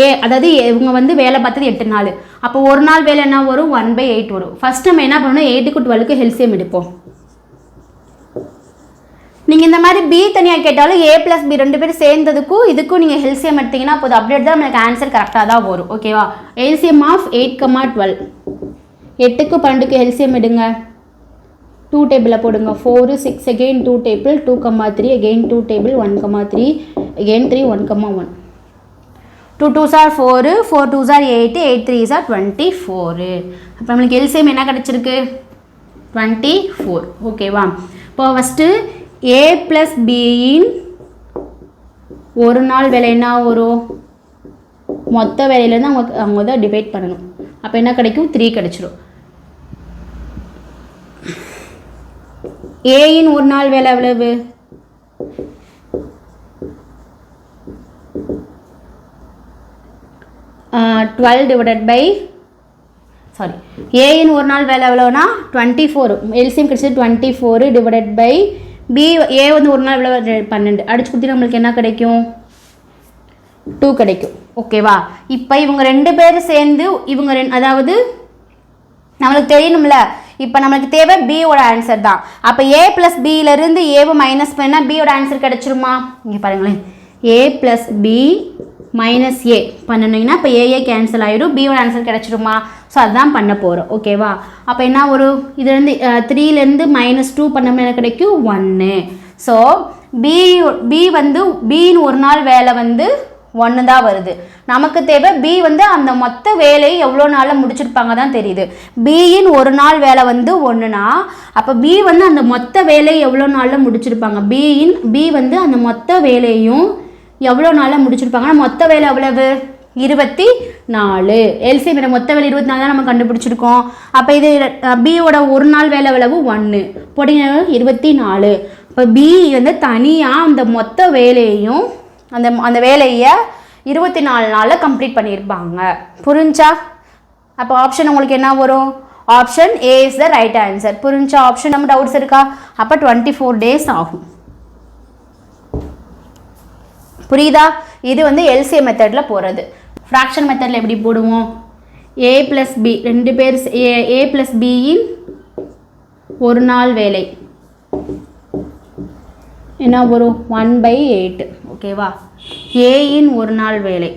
ஏ அதாவது இவங்க வந்து வேலை பார்த்தது எட்டு நாள். அப்போ ஒரு நாள் வேலை என்ன வரும்? ஒன் பை எயிட் வரும். ஃபஸ்ட் நம்ம என்ன பண்ணணும்? எயிட்டுக்கு டுவெல்க்கு ஹெல்சியம் எடுப்போம். நீங்கள் இந்த மாதிரி பி தனியாக கேட்டாலும் ஏ ப்ளஸ் பி ரெண்டு பேரும் சேர்ந்ததுக்கும் இதுக்கும் நீங்கள் ஹெல்சியம் எடுத்தீங்கன்னா போதும். அப்டேட் தான் நம்மளுக்கு ஆன்சர் கரெக்டாக தான் வரும். ஓகேவா LCM of eight comma twelve எட்டுக்கு பன்னெண்டுக்கு எல்சியம் எடுங்க. டூ டேபிளில் போடுங்க. Four six again two table two comma three again two table one comma three again three one comma one two two sir four four two sir eight eight three sir twenty four அப்போ நம்மளுக்கு எல்சியம் என்ன கிடச்சிருக்கு? Twenty four ஓகேவா இப்போ first A plus பியின் ஒரு நாள் வேலை என்ன வரும்? மொத்த வேலையிலேருந்து அவங்க அவங்க தான் டிவைட் பண்ணணும். அப்போ என்ன கிடைக்கும்? த்ரீ கிடைச்சிரும். ஏயின் ஒரு நாள் வேலை எவ்வளவு? டுவெல் டிவைடட் பை சாரி ஏயின் ஒரு நாள் வேலை எவ்வளோனா டுவெண்ட்டி ஃபோர் எல்சிஎம் கிடச்சது twenty four divided by B A வந்து ஒரு நாள் எவ்வளோ பன்னெண்டு. அடிச்சு கொடுத்தீங்கன்னா நம்மளுக்கு என்ன கிடைக்கும்? டூ கிடைக்கும். ஓகேவா இப்போ இவங்க ரெண்டு பேரும் சேர்ந்து இவங்க ரெண்டு அதாவது நம்மளுக்கு தெரியணும்ல இப்போ நம்மளுக்கு தேவை பியோட ஆன்சர் தான். அப்போ ஏ ப்ளஸ் பியிலேருந்து ஏவை மைனஸ் பண்ணால் பியோட ஆன்சர் கிடச்சிருமா? இங்கே பாருங்களேன். A plus B minus A பண்ணணுங்கன்னா இப்போ ஏஏ கேன்சல் ஆகிடும் பியோட ஆன்சர் கிடச்சிருமா? ஸோ அதுதான் பண்ண போகிறோம் ஓகேவா அப்போ என்ன ஒரு? இதுலேருந்து த்ரீலேருந்து மைனஸ் டூ பண்ணோம்னா என்ன கிடைக்கும்? ஒன்று ஸோ பி பி வந்து பின்னு ஒரு நாள் வேலை வந்து ஒன்று தான் வருது. நமக்கு தேவை பி வந்து அந்த மொத்த வேலையை எவ்வளோ நாளில் முடிச்சிருப்பாங்க தான் தெரியுது பியின் ஒரு நாள் வேலை வந்து ஒன்றுனா அப்போ பி வந்து அந்த மொத்த வேலையை எவ்வளோ நாளில் முடிச்சிருப்பாங்க? பியின் பி வந்து அந்த மொத்த வேலையும் எவ்வளோ நாளில் முடிச்சிருப்பாங்கன்னா மொத்த வேலை எவ்வளவு? இருபத்தி நாலு எல்சிஎம் மொத்த வேலை இருபத்தி நாலு தான் நம்ம கண்டுபிடிச்சிருக்கோம். அப்போ இது பியோட ஒரு நாள் வேலை எவ்வளவு? ஒன்று போட்டிங்க இருபத்தி நாலு இப்போ பி வந்து தனியாக அந்த மொத்த வேலையையும் அந்த அந்த வேலையை இருபத்தி நாலு நாளில் கம்ப்ளீட் பண்ணியிருப்பாங்க புரிஞ்சா? அப்போ ஆப்ஷன் உங்களுக்கு என்ன வரும்? Option A is the right answer புரிஞ்சா ஆப்ஷன் நம்ம டவுட்ஸ் இருக்கா? அப்போ டுவெண்ட்டி ஃபோர் டேஸ் ஆகும். புரியுதா? இது வந்து எல்சிஏ மெத்தடில் போகிறது ஃப்ராக்ஷன் மெத்தடில் எப்படி போடுவோம்? ஏ ப்ளஸ் பி ரெண்டு பேர் ஏ ஏ ப்ளஸ் பியின் ஒரு நாள் வேலை. என்ன வரும் ஒன் பை எயிட் ஓகேவா ஏயின் ஒரு நாள் வேலை.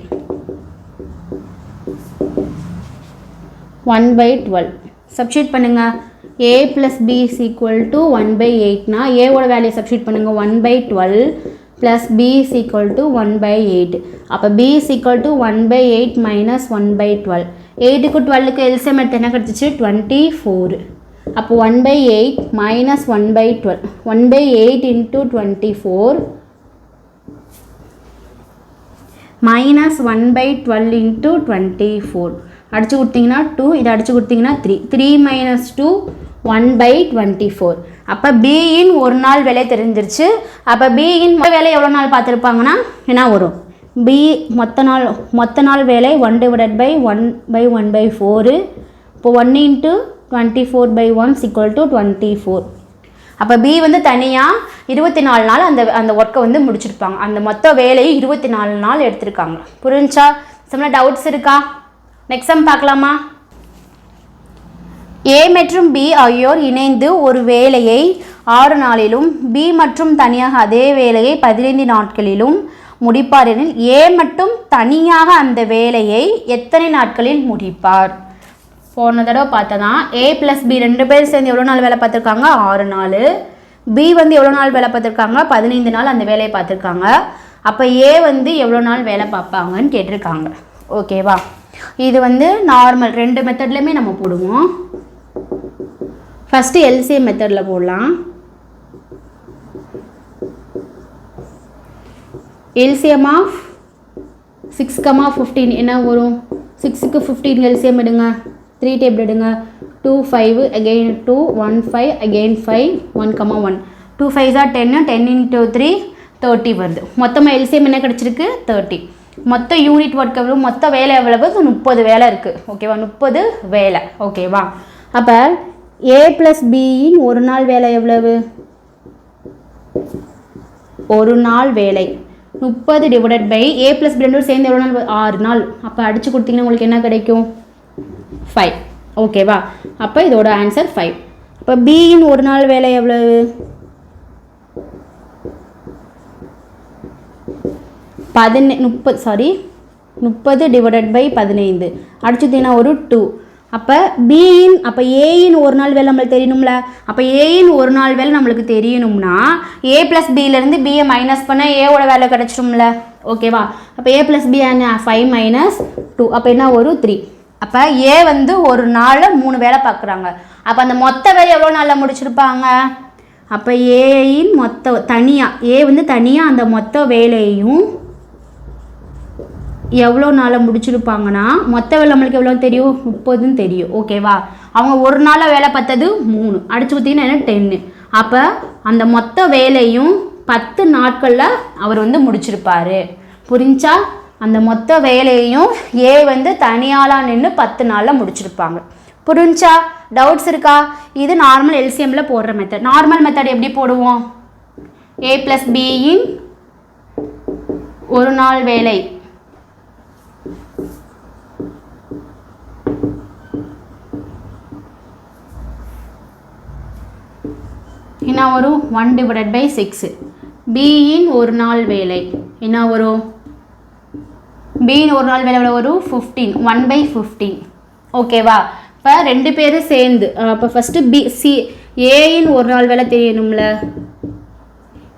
ஒன் பை டுவெல் சப்ஸ்டியூட் பண்ணுங்கள் A plus B is equal to one by எயிட்னா ஏவோட வேலையை சப்ஸ்டியூட் பண்ணுங்கள் one by twelve plus B is equal to one by eight அப்போ B is equal to one by eight minus one by twelve எயிட்டுக்கு டுவெல்லுக்கு LCM எடுத்து என்ன கிடச்சிச்சு? Twenty four அப்போ one by eight minus one by twelve one by eight into twenty four minus one by twelve into twenty four அடித்து கொடுத்தீங்கன்னா two இதை அடித்து கொடுத்தீங்கன்னா three three minus two one by twenty four அப்போ பிஇன் ஒரு நாள் வேலை தெரிஞ்சிருச்சு. அப்போ பிஇன் வேலை எவ்வளோ நாள் பார்த்துருப்பாங்கன்னா என்ன வரும்? பி மொத்த நாள் மொத்த நாள் வேலை one divided by one by one by four இப்போ one into twenty four by one equal to twenty four அப்போ பி வந்து தனியாக இருபத்தி நாலு நாள் அந்த அந்த ஒர்க்கை வந்து முடிச்சிருப்பாங்க. அந்த மொத்த வேலையை இருபத்தி நாலு நாள் எடுத்திருக்காங்க. புரிஞ்சா சில டவுட்ஸ் இருக்கா? நெக்ஸ்ட் சம் பார்க்கலாமா? ஏ மற்றும் பி ஆகியோர் இணைந்து ஒரு வேலையை ஆறு நாளிலும் பி மற்றும் தனியாக அதே வேலையை பதினைந்து நாட்களிலும் முடிப்பார் எனில் ஏ மட்டும் தனியாக அந்த வேலையை எத்தனை நாட்களில் முடிப்பார்? போன தடவை பார்த்ததான் ஏ ப்ளஸ் பி ரெண்டு பேர் சேர்ந்து எவ்வளோ நாள் வேலை பார்த்துருக்காங்க? ஆறு நாள். பி வந்து எவ்வளோ நாள் வேலை பார்த்துருக்காங்க? பதினைந்து நாள் அந்த வேலையை பார்த்துருக்காங்க. அப்போ ஏ வந்து எவ்வளோ நாள் வேலை பார்ப்பாங்கன்னு கேட்டிருக்காங்க. ஓகேவா இது வந்து நார்மல் ரெண்டு மெத்தட்லையுமே நம்ம போடுவோம். ஃபஸ்ட்டு எல்சிஎம் மெத்தடில் போடலாம். LCM of six comma fifteen என்ன வரும்? சிக்ஸுக்கு ஃபிஃப்டீன் எல்சிஎம் எடுங்க. த்ரீ டேபிள் எடுங்க. Two five again two one five again five one comma one two five or ten ten into three thirty வருது. மொத்தமாக எல்சிஎம் என்ன கிடச்சிருக்கு? தேர்ட்டி மொத்த யூனிட் ஒர்க் எவ்வளோ மொத்த வேலை எவ்வளவு? முப்பது வேலை இருக்குது ஓகேவா முப்பது வேலை. ஓகேவா அப்போ ஏ ப்ளஸ் பியின் ஒரு நாள் வேலை எவ்வளவு? ஒரு நாள் வேலை. முப்பது divided by A plus B ரெண்டும் சேர்ந்து எவ்வளோ நாள்? ஆறு நாள். அப்போ அடிச்சு கொடுத்தீங்கன்னா உங்களுக்கு என்ன கிடைக்கும்? ஃபைவ் ஓகேவா அப்போ இதோட ஆன்சர் ஃபைவ் அப்போ பியின் ஒரு நாள் வேலை எவ்வளவு? பதினே முப்பது சாரி முப்பது டிவைடட் பை பதினைந்து. அடிச்சுட்டீங்கன்னா ஒரு டூ அப்போ பியின் அப்போ ஏயின் ஒரு நாள் வேலை நம்மளுக்கு தெரியணும்ல? அப்போ ஏயின் ஒரு நாள் வேலை நம்மளுக்கு தெரியணும்னா ஏ ப்ளஸ் பியிலேருந்து பிஏ மைனஸ் பண்ணால் ஏவோட வேலை கிடச்சிடும்ல? ஓகேவா அப்போ ஏ ப்ளஸ் பி என்ன? ஃபைவ் மைனஸ் டூ அப்போ என்ன? ஒரு த்ரீ அப்போ ஏ வந்து ஒரு நாளில் மூணு வேலை பார்க்குறாங்க அப்போ அந்த மொத்த வேலை எவ்வளோ நாளில் முடிச்சிருப்பாங்க? அப்போ ஏயின் மொத்த தனியாக ஏ வந்து தனியாக அந்த மொத்த வேலையையும் எவ்வளோ நாளில் முடிச்சிருப்பாங்கன்னா மொத்த வேலை நம்மளுக்கு எவ்வளோ தெரியும்? முப்பதுன்னு தெரியும். ஓகேவா அவங்க ஒரு நாளில் வேலை பார்த்தது மூணு. அடிச்சு பார்த்தீங்கன்னா என்ன? டென்னு. அப்போ அந்த மொத்த வேலையும் பத்து நாட்களில் அவர் வந்து முடிச்சிருப்பார். புரிஞ்சா? அந்த மொத்த வேலையையும் ஏ வந்து தனியாளாக நின்று பத்து நாளில் முடிச்சிருப்பாங்க. புரிஞ்சா? டவுட்ஸ் இருக்கா? இது நார்மல் எல்சிஎம்மில் போடுற மெத்தட் நார்மல் மெத்தட் எப்படி போடுவோம்? ஏ ப்ளஸ் பியின் ஒரு நாள் வேலை. என்ன வரும்? ஒன் டிவைடட் பை சிக்ஸு பியின் ஒரு நாள் வேலை. என்ன வரும்? பின்னு ஒரு நாள் வேலை வரும் ஃபிஃப்டீன் ஒன் பை ஃபிஃப்டீன் ஓகேவா இப்போ ரெண்டு பேரும் சேர்ந்து அப்போ ஃபஸ்ட்டு பி சி ஏயின் ஒரு நாள் வேலை தெரியணும்ல?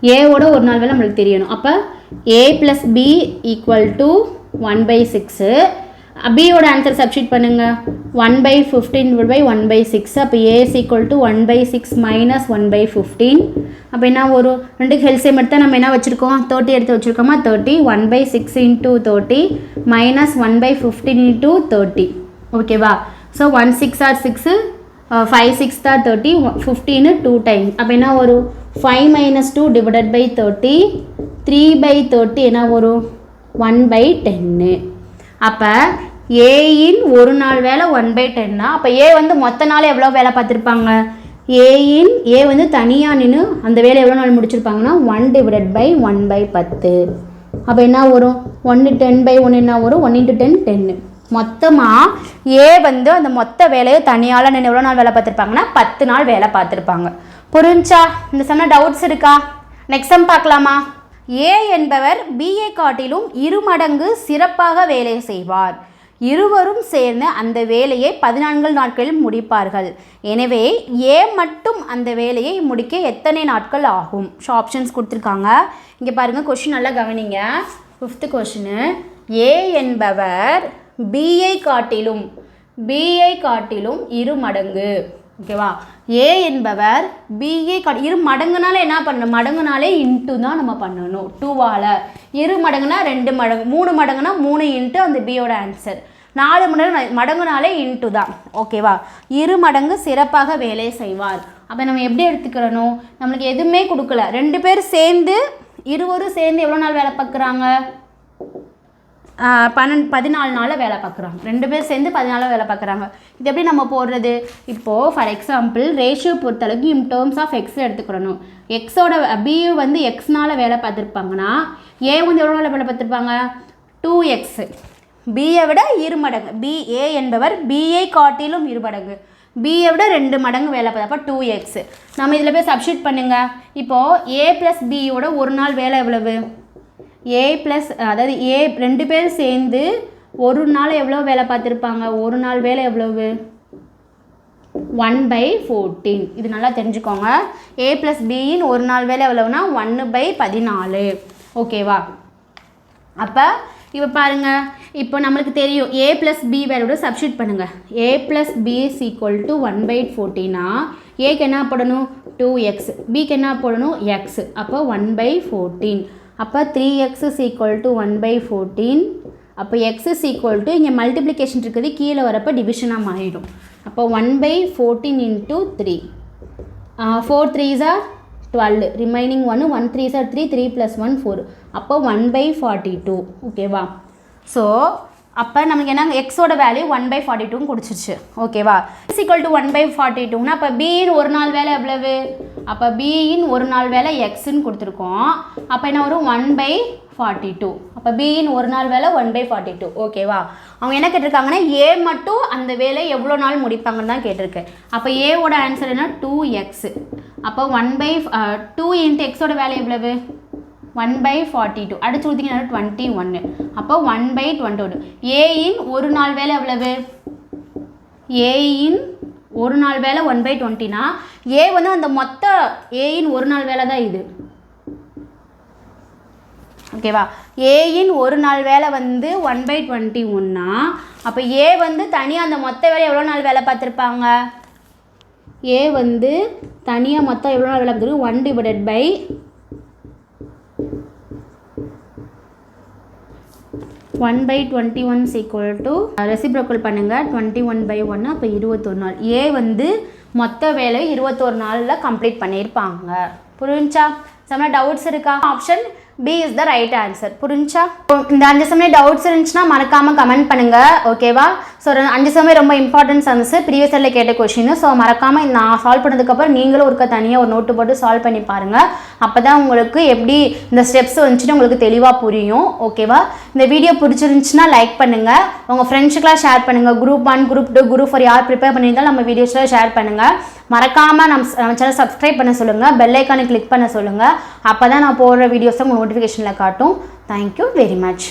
ஏவோட ஒரு நாள் வேலை நம்மளுக்கு தெரியணும். அப்போ A plus B equal to one by six பியோட ஆன்சர் சப்ஸ்டியூட் பண்ணுங்கள் one by fifteen by one by six அப்போ A equal to one by six minus one by fifteen அப்போ என்ன ஒரு ரெண்டு ஹெல்சியம் எடுத்தால் நம்ம என்ன வச்சுருக்கோம்? தேர்ட்டி எடுத்து வச்சுருக்கோமா? Thirty one by six into thirty minus one by fifteen into thirty ஓகேவா so one six or six five six or thirty fifteen two time அப்போ என்ன வரும்? Five minus two divided by thirty three by thirty என்ன வரும்? One by டென்னு அப்போ ஏயின் ஒரு நாள் வேலை ஒன் பை டென்னா அப்போ ஏ வந்து மொத்த நாள் எவ்வளோ வேலை பார்த்துருப்பாங்க? ஏயின் ஏ வந்து தனியாக நின்று அந்த வேலை எவ்வளோ நாள் முடிச்சிருப்பாங்கன்னா one divided by one by பத்து. அப்போ என்ன வரும்? ஒன்று டென் பை ஒன்று என்ன வரும்? ஒன் இன்ட்டு டென் டென்னு மொத்தமாக ஏ வந்து அந்த மொத்த வேலையை தனியால் நின்று எவ்வளோ நாள் வேலை பார்த்துருப்பாங்கன்னா பத்து நாள் வேலை பார்த்துருப்பாங்க. புரிஞ்சா? இந்த சமயம் டவுட்ஸ் இருக்கா? நெக்ஸ்ட் சம் பார்க்கலாமா? ஏ என்பவர் பிஏ காட்டிலும் இருமடங்கு சிறப்பாக வேலை செய்வார். இருவரும் சேர்ந்து அந்த வேலையை பதினான்கு நாட்களில் முடிப்பார்கள். எனவே ஏ மட்டும் அந்த வேலையை முடிக்க எத்தனை நாட்கள் ஆகும்? ஸோ ஆப்ஷன்ஸ் கொடுத்துருக்காங்க. இங்கே பாருங்கள் கொஷின் நல்லா கவனிங்க. ஃபிஃப்த்து கொஷினு ஏ என்பவர் பிஐ காட்டிலும் பிஐ காட்டிலும் இரு மடங்கு. ஓகேவா ஏ என்பவர் பிஏ கட் இரு மடங்குனால என்ன பண்ணணும்? மடங்குனாலே இன்ட்டு தான் நம்ம பண்ணணும். டூவால் இரு மடங்குனா ரெண்டு மடங்கு மூணு மடங்குனா மூணு இன்ட்டு அந்த பியோட ஆன்சர் நாலு மடங்கு மடங்குனாலே இன்ட்டு தான். ஓகேவா இரு மடங்கு சிறப்பாக வேலை செய்வார். அப்போ நம்ம எப்படி எடுத்துக்கிறணும்? நம்மளுக்கு எதுவுமே கொடுக்கல. ரெண்டு பேர் சேர்ந்து இருவரும் சேர்ந்து எவ்வளோ நாள் வேலை பார்க்குறாங்க? பன்னெண்டு பதினாலு நாளில் வேலை பார்க்குறாங்க. ரெண்டு பேர் சேர்ந்து பதினாலு வேலை பார்க்குறாங்க. இது எப்படி நம்ம போடுறது? இப்போது ஃபார் எக்ஸாம்பிள் ரேஷியோ பொறுத்தளவுக்கு இன் டேர்ம்ஸ் ஆஃப் எக்ஸ் எடுத்துக்கிறணும். எக்ஸோட பி வந்து எக்ஸ்னால் வேலை பார்த்துருப்பாங்கன்னா ஏ வந்து எவ்வளோ நாள் வேலை பார்த்துருப்பாங்க? டூ எக்ஸு பியை விட இரு மடங்கு. பி ஏ என்பவர் பிஐ காட்டிலும் இரு மடங்கு. பியை விட ரெண்டு மடங்கு வேலை பார்த்து அப்போ டூ எக்ஸு நம்ம இதில் போய் சப்ஸ்டியூட் பண்ணுங்கள் இப்போது ஏ ப்ளஸ் பியோட ஒரு நாள் வேலை எவ்வளவு? ஏ ப்ளஸ் அதாவது ஏ ரெண்டு பேர் சேர்ந்து ஒரு நாள் எவ்வளோ வேலை பார்த்துருப்பாங்க? ஒரு நாள் வேலை எவ்வளவு? ஒன் பை ஃபோர்டீன் இது நல்லா தெரிஞ்சுக்கோங்க. ஏ ப்ளஸ் பியின் ஒரு நாள் வேலை எவ்வளோனா ஒன்று பை பதினாலு. ஓகேவா அப்போ இப்போ பாருங்கள் இப்போ நம்மளுக்கு தெரியும். ஏ ப்ளஸ் பி வேலையோட சப்ஸ்டியூட் பண்ணுங்கள் A plus B is equal to one by ஃபோர்டீனா ஏக்கு என்ன போடணும்? டூ எக்ஸ் பிக்கு என்ன போடணும்? எக்ஸ் அப்போ ஒன் பை ஃபோர்டீன் அப்போ three X is equal to one by fourteen அப்போ எக்ஸ் இஸ் ஈக்குவல் டு இங்கே மல்டிப்ளிகேஷன் இருக்குது கீழே வரப்போ டிவிஷனாக மாறிடும். அப்போ one by fourteen into three four three or twelve remaining ஒன்று one threes or three three plus one four அப்போ ஒன் பை ஃபார்ட்டி டூ ஓகேவா ஸோ அப்போ நமக்கு என்ன எக்ஸோட வேல்யூ ஒன் பை ஃபார்ட்டி டூன்னு குடிச்சிருச்சு ஓகேவா is to one by forty டூனா அப்போ பியின் ஒரு நாள் வேலை எவ்வளவு? அப்போ பியின் ஒரு நாள் வேலை எக்ஸுன்னு கொடுத்துருக்கோம். அப்போ என்ன வரும்? ஒன் பை ஃபார்ட்டி டூ அப்போ பியின் ஒரு நாள் வேலை ஒன் பை ஃபார்ட்டி டூ ஓகேவா அவங்க என்ன கேட்டிருக்காங்கன்னா ஏ மட்டும் அந்த வேலை எவ்வளோ நாள் முடிப்பாங்கன்னு தான் கேட்டிருக்கு. அப்போ ஏவோட ஆன்சர் என்ன? டூ எக்ஸு அப்போ ஒன் பை டூ இன்ட்டு எக்ஸோட வேலை எவ்வளவு? ஒன் பை ஃபார்ட்டி டூ அடிச்சு கொடுத்தீங்கன்னா டுவெண்ட்டி ஒன்று அப்போ ஒன் பை டுவெண்ட்டி ஒன்று ஏயின் ஒரு நாள் வேலை எவ்வளவு? ஏயின் ஒரு நாள் வேலை ஒன் பை டுவெண்ட்டினா ஏ வந்து அந்த மொத்த ஏயின் ஒரு நாள் வேலை தான் இது. ஓகேவா ஏயின் ஒரு நாள் வேலை வந்து ஒன் பை டுவெண்ட்டி ஒன்னா அப்போ ஏ வந்து தனியாக அந்த மொத்த வேலை எவ்வளோ நாள் வேலை பார்த்துருப்பாங்க? ஏ வந்து தனியாக மொத்தம் எவ்வளோ நாள் வேலை பார்த்துருக்கு? One divided by one by twenty one equal to reciprocal பண்ணுங்கள் டுவெண்ட்டி ஒன் பை ஒன்று அப்போ இருபத்தொரு நாள் ஏ வந்து மொத்த வேலை இருபத்தொரு நாளில் கம்ப்ளீட் பண்ணியிருப்பாங்க புரிஞ்சா சம டவுட்ஸ் இருக்கா? Option B is the right answer புரிஞ்சா? இந்த அஞ்சு சமயம் டவுட்ஸ் இருந்துச்சுன்னா மறக்காமல் கமெண்ட் பண்ணுங்கள் ஓகேவா ஸோ அஞ்சு சமயம் ரொம்ப இம்பார்ட்டன்ஸ் இருந்துச்சு ப்ரீவியஸ் இயரில் கேட்ட கொஷின் ஸோ மறக்காமல் நான் சால்வ் பண்ணதுக்கப்புறம் நீங்களும் ஒருக்க தனியாக ஒரு நோட்டு போட்டு சால்வ் பண்ணி பாருங்கள் அப்போ தான் உங்களுக்கு எப்படி இந்த ஸ்டெப்ஸ் வந்துச்சுன்னு உங்களுக்கு தெளிவாக புரியும். ஓகேவா இந்த வீடியோ பிடிச்சிருந்துச்சுன்னா லைக் பண்ணுங்கள் உங்கள் ஃப்ரெண்ட்ஸுக்கெலாம் ஷேர் பண்ணுங்கள் group one group two group four யார் ப்ரிப்பேர் பண்ணியிருந்தாலும் நம்ம வீடியோஸில் ஷேர் பண்ணுங்கள் மறக்காமல் நம்ம நம்ம சேனல் சப்ஸ்கிரைப் பண்ண சொல்லுங்கள் பெல் ஐக்கானை கிளிக் பண்ண சொல்லுங்கள் அப்போ தான் நான் போடுற வீடியோஸை உங்களுக்கு நோட்டிஃபிகேஷனில் காட்டும். Thank you very much